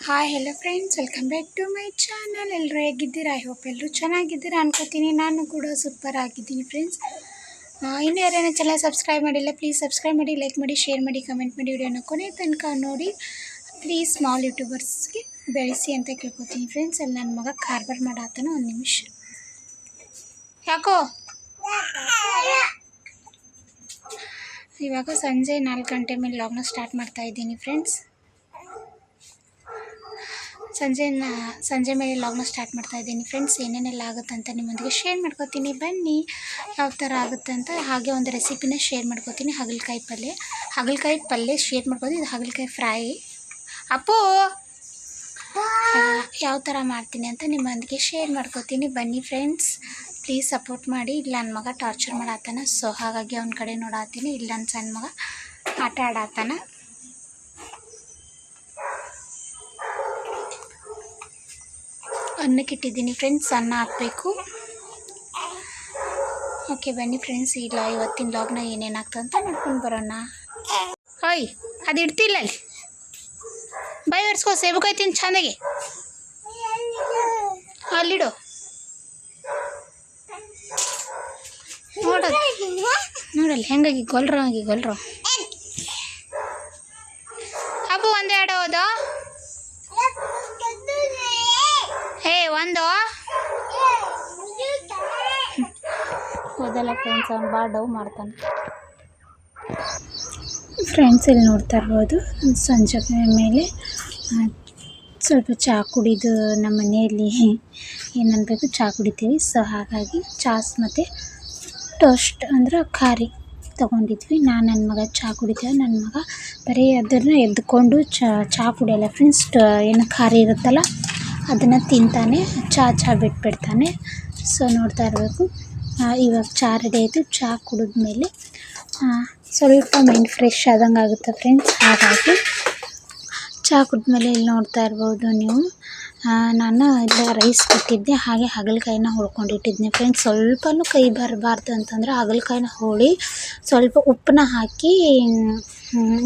Hi hello friends welcome back to my channel ಎಲ್ಲರೂ ಹೇಗಿದ್ದೀರಾ? I hope ಎಲ್ಲರೂ ಚೆನ್ನಾಗಿದ್ದೀರಾ ಅನ್ಕೋತೀನಿ. ನಾನು ಕೂಡ ಸೂಪರ್ ಆಗಿದ್ದೀನಿ ಫ್ರೆಂಡ್ಸ್ ಇನ್ನೂ ಯಾರೇನೋ ಚಾನಲ್ ಸಬ್ಸ್ಕ್ರೈಬ್ ಮಾಡಿಲ್ಲ ಪ್ಲೀಸ್ ಸಬ್ಸ್ಕ್ರೈಬ್ ಮಾಡಿ ಲೈಕ್ ಮಾಡಿ ಶೇರ್ ಮಾಡಿ ಕಮೆಂಟ್ ಮಾಡಿ ವಿಡಿಯೋನ ಕೊನೆ ತನಕ ನೋಡಿ ಪ್ಲೀಸ್ ಸ್ಮಾಲ್ ಯೂಟ್ಯೂಬರ್ಸ್ಗೆ ಬೆಳೆಸಿ ಅಂತ ಕೇಳ್ಕೊತೀನಿ ಫ್ರೆಂಡ್ಸ್ ಅಲ್ಲಿ ನನ್ನ ಮಗ ಕಾರ್ಬಾರ್ ಮಾಡಾತನ ಒಂದು ನಿಮಿಷ. ಯಾಕೋ? ಇವಾಗ ಸಂಜೆ ನಾಲ್ಕು ಗಂಟೆ ಮೇಲೆ ಲಾಗ್ನ ಸ್ಟಾರ್ಟ್ ಮಾಡ್ತಾ ಇದ್ದೀನಿ ಫ್ರೆಂಡ್ಸ್ ಸಂಜೆ ಸಂಜೆ ಮೇಲೆ ಲಾಗ್ನ ಸ್ಟಾರ್ಟ್ ಮಾಡ್ತಾ ಇದ್ದೀನಿ. ಫ್ರೆಂಡ್ಸ್ ಏನೇನೆಲ್ಲ ಆಗುತ್ತೆ ಅಂತ ನಿಮ್ಮೊಂದಿಗೆ ಶೇರ್ ಮಾಡ್ಕೋತೀನಿ. ಬನ್ನಿ, ಯಾವ ಥರ ಆಗುತ್ತೆ ಅಂತ ಹಾಗೆ ಒಂದು ರೆಸಿಪಿನ ಶೇರ್ ಮಾಡ್ಕೋತೀನಿ. ಹಾಗಲಕಾಯಿ ಪಲ್ಯ. ಹಾಗಲಕಾಯಿ ಪಲ್ಯ ಶೇರ್ ಮಾಡ್ಕೋತೀನಿ. ಇದು ಹಾಗಲಕಾಯಿ ಫ್ರೈ ಅಪ್ಪು ಯಾವ ಥರ ಮಾಡ್ತೀನಿ ಅಂತ ನಿಮ್ಮೊಂದಿಗೆ ಶೇರ್ ಮಾಡ್ಕೋತೀನಿ. ಬನ್ನಿ ಫ್ರೆಂಡ್ಸ್ ಪ್ಲೀಸ್ ಸಪೋರ್ಟ್ ಮಾಡಿ. ಇಲ್ಲ ನನ್ನ ಮಗ ಟಾರ್ಚರ್ ಮಾಡಾತಾನ ಸೊ ಹಾಗಾಗಿ ಅವ್ನ ಕಡೆ ನೋಡಾತೀನಿ ಇಲ್ಲ ನನ್ನ ಸಣ್ಣ ಮಗ ಆಟ ಆಡಾತಾನ ಅನ್ನಕ್ಕೆ ಇಟ್ಟಿದ್ದೀನಿ ಫ್ರೆಂಡ್ಸ್, ಅನ್ನ ಹಾಕಬೇಕು. ಓಕೆ ಬನ್ನಿ ಫ್ರೆಂಡ್ಸ್, ಇಲ್ಲ, ಇವತ್ತಿನ ಲಾಗ್ನ ಏನೇನಾಗ್ತದೆ ಅಂತ ನೋಡ್ಕೊಂಡು ಬರೋಣ. ಹೋಯ್ ಅದು ಇಡ್ತಿಲ್ಲ ಅಲ್ಲಿ ಬೈ ಒರ್ಸ್ಕೋ, ಸೇಬಕಾಯಿ ತಿಂದು ಚಂದಾಗಿ. ಅಲ್ಲಿಡು. ನೋಡೋದು. ನೋಡಲ್ಲಿ, ಹೆಂಗಾಗಿ ಗೊಲ್ರ, ಹಾಗೆ ಗೊಲ್ರ. ಅಪ್ಪು ಒಂದು ಎರಡು ಹೌದು ಹೇ ಒಂದು. ಓದಲ್ಲ ಫ್ರೆಂಡ್ಸ್ ಅವ್ನು ಭಾಳ ಡವ್ ಮಾಡ್ತಾನೆ. ಫ್ರೆಂಡ್ಸ್ ಇಲ್ಲಿ ನೋಡ್ತಾ ಇರ್ಬೋದು? ಸಂಜೆ ಮೇಲೆ. ಸ್ವಲ್ಪ ಚಹಾ ಕುಡಿದು ನಮ್ಮ ಮನೆಯಲ್ಲಿ ಏನನ್ಬೇಕು ಅನ್ಬೇಕು ಚಹಾ ಕುಡಿತೀವಿ. ಸೊ ಹಾಗಾಗಿ ಚಾಸ್ ಮತ್ತು ಟೋಸ್ಟ್ ಅಂದ್ರೆ ಖಾರಿ ತೊಗೊಂಡಿದ್ವಿ. ನಾನು ನನ್ನ ಮಗ ಚಹಾ ಕುಡಿತೀವಿ ನನ್ನ ಮಗ ಬರೀ ಅದನ್ನು ಎದ್ದುಕೊಂಡು ಚಹಾ ಕುಡಿಯಲ್ಲ. ಫ್ರೆಂಡ್ಸ್ ಏನು ಖಾರಿ ಇರುತ್ತಲ್ಲ? ಅದನ್ನು ತಿಂತಾನೆ ಚಹಾ ಬಿಟ್ಬಿಡ್ತಾನೆ. ಸೊ ನೋಡ್ತಾ ಇರಬೇಕು. ಇವಾಗ ಚಾ ರೆಡಿ ಆಯಿತು ಚಹಾ ಕುಡಿದ್ಮೇಲೆ ಸ್ವಲ್ಪ ಮೈಂಡ್ ಫ್ರೆಶ್ ಆದಂಗೆ ಆಗುತ್ತೆ ಫ್ರೆಂಡ್ಸ್ ಹಾಗಾಗಿ ಚಹಾ ಕುಡಿದ್ಮೇಲೆ ಇಲ್ಲಿ ನೋಡ್ತಾ ಇರ್ಬೋದು ನೀವು. ನಾನು ಇಲ್ಲ ರೈಸ್ ಕೊಟ್ಟಿದ್ದೆ, ಹಾಗೆ ಹಾಗಲಕಾಯಿನ ಹುರ್ಕೊಂಡಿಟ್ಟಿದ್ದೆ ಫ್ರೆಂಡ್ಸ್ ಸ್ವಲ್ಪನೂ ಕೈ ಬರಬಾರ್ದು ಅಂತಂದ್ರೆ ಹಾಗಲಕಾಯಿನ ಹೋಳಿ ಸ್ವಲ್ಪ ಉಪ್ಪನ್ನ ಹಾಕಿ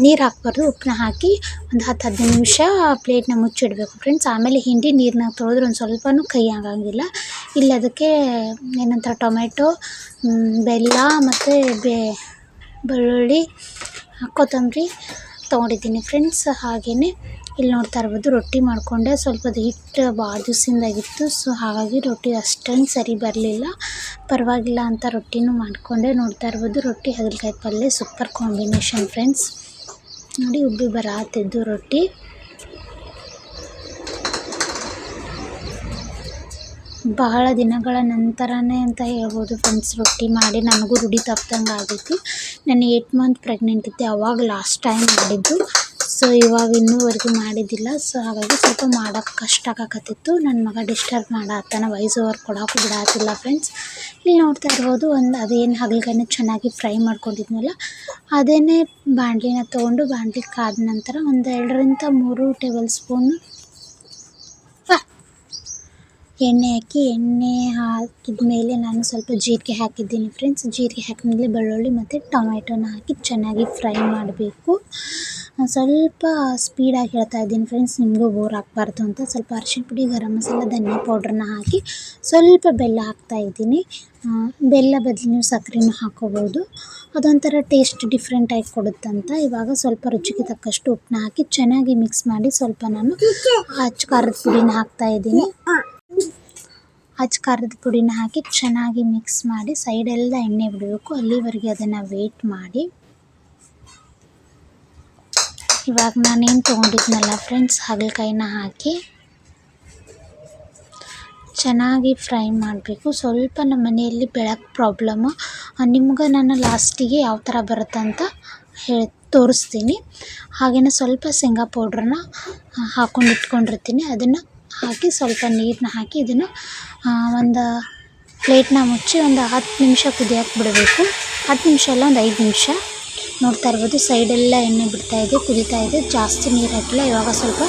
ನೀರು ಹಾಕಬಾರ್ದು, ಉಪ್ಪನ್ನ ಹಾಕಿ ಒಂದು ಹತ್ತು ಹದಿನೈದು ನಿಮಿಷ ಪ್ಲೇಟ್ನ ಮುಚ್ಚಿಡಬೇಕು. ಫ್ರೆಂಡ್ಸ್ ಆಮೇಲೆ ಹಿಂಡಿ ನೀರನ್ನ ತೊಳೆದ್ರೆ ಒಂದು ಸ್ವಲ್ಪನೂ ಕೈ ಆಗಂಗಿಲ್ಲ. ಇಲ್ಲ, ಅದಕ್ಕೆ ಏನಂತಾರೆ, ಟೊಮೆಟೊ ಬೆಲ್ಲ ಮತ್ತು ಬೆ, ಬೆಳ್ಳುಳ್ಳಿ ಕೊತ್ತಂಬರಿ ತೊಗೊಂಡಿದ್ದೀನಿ. ಫ್ರೆಂಡ್ಸ್ ಹಾಗೆಯೇ ಇಲ್ಲಿ ನೋಡ್ತಾ ಇರ್ಬೋದು, ರೊಟ್ಟಿ ಮಾಡಿಕೊಂಡೆ. ಸ್ವಲ್ಪ ಹಿಟ್ಟು ಭಾಳ ದಿವಸದಿಂದಾಗಿತ್ತು ಸೊ ಹಾಗಾಗಿ ರೊಟ್ಟಿ ಅಷ್ಟೊಂದು ಸರಿ ಬರಲಿಲ್ಲ. ಪರವಾಗಿಲ್ಲ ಅಂತ ರೊಟ್ಟಿನೂ ಮಾಡಿಕೊಂಡೆ. ನೋಡ್ತಾ ಇರ್ಬೋದು, ರೊಟ್ಟಿ ಹಾಗಲಕಾಯಿ ಪಲ್ಯ ಸೂಪರ್ ಕಾಂಬಿನೇಷನ್ ಫ್ರೆಂಡ್ಸ್ ನೋಡಿ, ಉಬ್ಬಿ ಬರಾತಿದ್ದು ರೊಟ್ಟಿ. ಬಹಳ ದಿನಗಳ ನಂತರನೇ ಅಂತ ಹೇಳ್ಬೋದು ಫ್ರೆಂಡ್ಸ್ ರೊಟ್ಟಿ ಮಾಡಿ ನನಗೂ ರೂಢಿ ತಪ್ಪಿದಂಗೆ ಆಗೈತಿ. ನಾನು ಏಯ್ಟ್ ಮಂತ್ ಪ್ರೆಗ್ನೆಂಟ್ ಇದ್ದೆ, ಅವಾಗ ಲಾಸ್ಟ್ ಟೈಮ್ ಮಾಡಿದ್ದು. ಸೊ, ಇವಾಗ ಇನ್ನೂವರೆಗೂ ಮಾಡಿದ್ದಿಲ್ಲ. ಸೊ, ಹಾಗಾಗಿ ಸ್ವಲ್ಪ ಮಾಡೋಕ್ಕೆ ಕಷ್ಟ ಆಗಕತ್ತಿತ್ತು. ನನ್ನ ಮಗ ಡಿಸ್ಟರ್ಬ್ ಮಾಡತ್ತಾನ ವಾಯ್ಸ್ ಓವರ್ ಕೊಡೋಕ್ಕೂ ಬಿಡತ್ತಿಲ್ಲ ಫ್ರೆಂಡ್ಸ್. ಇಲ್ಲಿ ನೋಡ್ತಾ ಇರ್ಬೋದು, ಒಂದು ಅದೇನು ಹಾಗಲಕಾಯಿನ ಚೆನ್ನಾಗಿ ಫ್ರೈ ಮಾಡ್ಕೊಂಡಿದ್ನಲ್ಲ, ಅದೇನೇ ಬಾಣಲಿನ ತೊಗೊಂಡು ಬಾಣಲಿ ಕಾದ ನಂತರ ಒಂದು ಎರಡರಿಂದ ಮೂರು ಟೇಬಲ್ ಸ್ಪೂನ್ ಎಣ್ಣೆ ಹಾಕಿ, ಎಣ್ಣೆ ಹಾಕಿದ ಮೇಲೆ ನಾನು ಸ್ವಲ್ಪ ಜೀರಿಗೆ ಹಾಕಿದ್ದೀನಿ ಫ್ರೆಂಡ್ಸ್ ಜೀರಿಗೆ ಹಾಕಿದ್ಮೇಲೆ ಬೆಳ್ಳುಳ್ಳಿ ಮತ್ತು ಟೊಮೆಟೊನ ಹಾಕಿ ಚೆನ್ನಾಗಿ ಫ್ರೈ ಮಾಡಬೇಕು. ಸ್ವಲ್ಪ ಸ್ಪೀಡಾಗಿ ಹೇಳ್ತಾ ಇದ್ದೀನಿ ಫ್ರೆಂಡ್ಸ್ ನಿಮಗೂ ಬೋರ್ ಆಗಬಾರ್ದು ಅಂತ. ಸ್ವಲ್ಪ ಅರಿಶಿನ ಪುಡಿ, ಗರಂ ಮಸಾಲ, ಧನಿಯಾ ಪೌಡ್ರನ್ನ ಹಾಕಿ ಸ್ವಲ್ಪ ಬೆಲ್ಲ ಹಾಕ್ತಾ ಇದ್ದೀನಿ. ಬೆಲ್ಲ ಬದಲು ನೀವು ಸಕ್ಕರೆನೂ ಹಾಕೋಬೋದು. ಅದೊಂಥರ ಟೇಸ್ಟ್ ಡಿಫ್ರೆಂಟಾಗಿ ಕೊಡುತ್ತಂತ. ಇವಾಗ ಸ್ವಲ್ಪ ರುಚಿಗೆ ತಕ್ಕಷ್ಟು ಉಪ್ಪನ್ನ ಹಾಕಿ ಚೆನ್ನಾಗಿ ಮಿಕ್ಸ್ ಮಾಡಿ ಸ್ವಲ್ಪ ನಾನು ಅಚ್ಚ ಖಾರದ ಪುಡಿನ ಹಾಕ್ತಾ ಇದ್ದೀನಿ. ಅಚ್ಚ ಖಾರದ ಪುಡಿನ ಹಾಕಿ ಚೆನ್ನಾಗಿ ಮಿಕ್ಸ್ ಮಾಡಿ ಸೈಡೆಲ್ಲ ಎಣ್ಣೆ ಬಿಡಬೇಕು. ಅಲ್ಲಿವರೆಗೆ ಅದನ್ನು ವೇಟ್ ಮಾಡಿ. ಇವಾಗ ನಾನೇನು ತೊಗೊಂಡಿದ್ನಲ್ಲ ಫ್ರೆಂಡ್ಸ್ ಹಾಗಲಕಾಯಿನ ಹಾಕಿ ಚೆನ್ನಾಗಿ ಫ್ರೈ ಮಾಡಬೇಕು. ಸ್ವಲ್ಪ ನಮ್ಮ ಮನೆಯಲ್ಲಿ ಬೆಳಕು ಪ್ರಾಬ್ಲಮ್ಮು ನಿಮ್ಗೆ ನಾನು ಲಾಸ್ಟಿಗೆ ಯಾವ ಥರ ಬರುತ್ತೆ ಅಂತ ಹೇಳಿ, ತೋರಿಸ್ತೀನಿ. ಹಾಗೆಯೇ ಸ್ವಲ್ಪ ಶೇಂಗಾ ಪೌಡ್ರನ್ನ ಹಾಕೊಂಡು ಇಟ್ಕೊಂಡಿರ್ತೀನಿ. ಅದನ್ನು ಹಾಕಿ ಸ್ವಲ್ಪ ನೀರನ್ನ ಹಾಕಿ ಇದನ್ನು ಒಂದು ಪ್ಲೇಟ್ನ ಮುಚ್ಚಿ ಒಂದು ಹತ್ತು ನಿಮಿಷ ಕುದಿಯಕ್ಕೆ ಬಿಡಬೇಕು. ಹತ್ತು ನಿಮಿಷ ಅಲ್ಲ, ಒಂದು ಐದು ನಿಮಿಷ. ನೋಡ್ತಾ ಇರ್ಬೋದು, ಸೈಡೆಲ್ಲ ಎಣ್ಣೆ ಬಿಡ್ತಾ ಇದೆ, ಕುದೀತಾ ಇದೆ. ಜಾಸ್ತಿ ನೀರು ಹಾಕಿಲ್ಲ, ಇವಾಗ ಸ್ವಲ್ಪ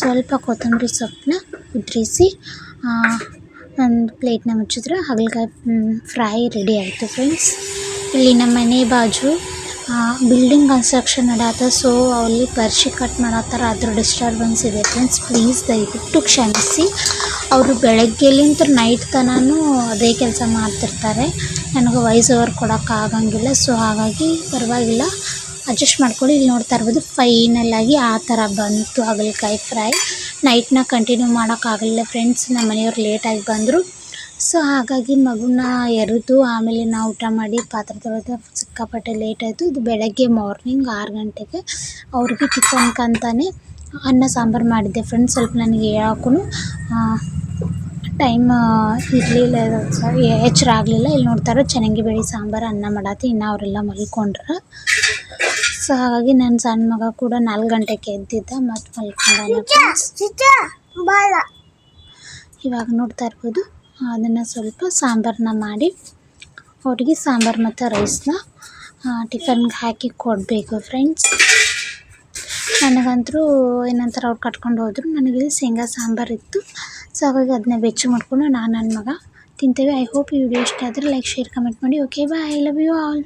ಸ್ವಲ್ಪ ಕೊತ್ತಂಬರಿ ಸೊಪ್ಪನ್ನ ಉದ್ರಿಸಿ ಒಂದು ಪ್ಲೇಟ್ನ ಮುಚ್ಚಿದ್ರೆ ಹಾಗಲಕಾಯಿ ಫ್ರೈ ರೆಡಿ ಆಯಿತು ಫ್ರೆಂಡ್ಸ್. ಇಲ್ಲಿ ನಮ್ಮ ಮನೆ ಬಾಜು ಬಿಲ್ಡಿಂಗ್ ಕನ್ಸ್ಟ್ರಕ್ಷನ್ ನಡೆಯುತ್ತೆ ಸೊ ಅಲ್ಲಿ ಪರ್ಶಿ ಕಟ್ ಮಾಡತ್ತಾರ ಅದ್ರ ಡಿಸ್ಟರ್ಬೆನ್ಸ್ ಇದೆ ಫ್ರೆಂಡ್ಸ್ ಪ್ಲೀಸ್ ದಯವಿಟ್ಟು ಕ್ಷಮಿಸಿ. ಅವರು ಬೆಳಗ್ಗೆಲಿಂತ ನೈಟ್ ತನಾನು ಅದೇ ಕೆಲಸ ಮಾಡ್ತಿರ್ತಾರೆ. ನನಗೆ ವಾಯ್ಸ್ ಓವರ್ ಕೊಡೋಕ್ಕಾಗಂಗಿಲ್ಲ ಸೊ ಹಾಗಾಗಿ ಪರವಾಗಿಲ್ಲ. ಅಡ್ಜಸ್ಟ್ ಮಾಡ್ಕೊಳ್ಳಿ. ಇಲ್ಲಿ ನೋಡ್ತಾ ಇರ್ಬೋದು ಫೈನಲ್ ಆಗಿ ಆ ಥರ ಬಂತು ಹಾಗಲಕಾಯಿ ಫ್ರೈ ನೈಟ್ನ ಕಂಟಿನ್ಯೂ ಮಾಡೋಕ್ಕಾಗಲಿಲ್ಲ ಫ್ರೆಂಡ್ಸ್ ನಮ್ಮ ಮನೆಯವ್ರು ಲೇಟಾಗಿ ಬಂದರು. ಸೊ ಹಾಗಾಗಿ ಮಗುನ ಎರೆದು ಆಮೇಲೆ ನಾವು ಊಟ ಮಾಡಿ ಪಾತ್ರೆ ತೊಳೆದು ಸಿಕ್ಕಾಪಟ್ಟೆ ಲೇಟ್ ಆಯಿತು. ಇದು ಬೆಳಗ್ಗೆ ಮಾರ್ನಿಂಗ್ ಆರು ಗಂಟೆಗೆ ಅವ್ರಿಗೆ ಟಿಫನ್ಗಂತಾನೆ ಅನ್ನ ಸಾಂಬಾರು ಮಾಡಿದ್ದೆ ಫ್ರೆಂಡ್ಸ್ ಸ್ವಲ್ಪ ನನಗೆ ಹೇಳೋಕ್ಕೂ ಟೈಮ್ ಇರಲಿಲ್ಲ ಎಚ್ಚರ ಆಗಲಿಲ್ಲ. ಇಲ್ಲಿ ನೋಡ್ತಾರೆ ಚೆನ್ನಾಗಿ ಬೇಳೆ ಸಾಂಬಾರು ಅನ್ನ ಮಾಡತ್ತೆ ಇನ್ನು ಅವರೆಲ್ಲ ಮಲ್ಕೊಂಡ್ರೆ. ಸೊ ಹಾಗಾಗಿ ನನ್ನ ಸಣ್ಣ ಮಗ ಕೂಡ ನಾಲ್ಕು ಗಂಟೆಗೆ ಎದ್ದಿದ್ದ ಮತ್ತು ಮಲ್ಕೊಂಡ ಇವಾಗ ನೋಡ್ತಾ ಇರ್ಬೋದು. ಅದನ್ನು ಸ್ವಲ್ಪ ಸಾಂಬಾರನ್ನ ಮಾಡಿ ಅವ್ರಿಗೆ ಸಾಂಬಾರು ಮತ್ತು ರೈಸ್ನ ಟಿಫನ್ಗೆ ಹಾಕಿ ಕೊಡಬೇಕು ಫ್ರೆಂಡ್ಸ್ ನನಗಂತೂ ಏನಂತಾರೆ ಅವ್ರು ಕಟ್ಕೊಂಡು ಹೋದರು ನನಗೆ ಶೇಂಗಾ ಸಾಂಬಾರು ಇತ್ತು. ಸೊ ಹಾಗಾಗಿ ಅದನ್ನ ಬೆಚ್ಚ ಮಾಡಿಕೊಂಡು ನಾನು ನನ್ನ ಮಗ ತಿಂತೇವೆ. ಐ ಹೋಪ್ ಈ ವಿಡಿಯೋ ಇಷ್ಟ ಆದರೆ ಲೈಕ್ ಶೇರ್ ಕಮೆಂಟ್ ಮಾಡಿ. Okay bye love you all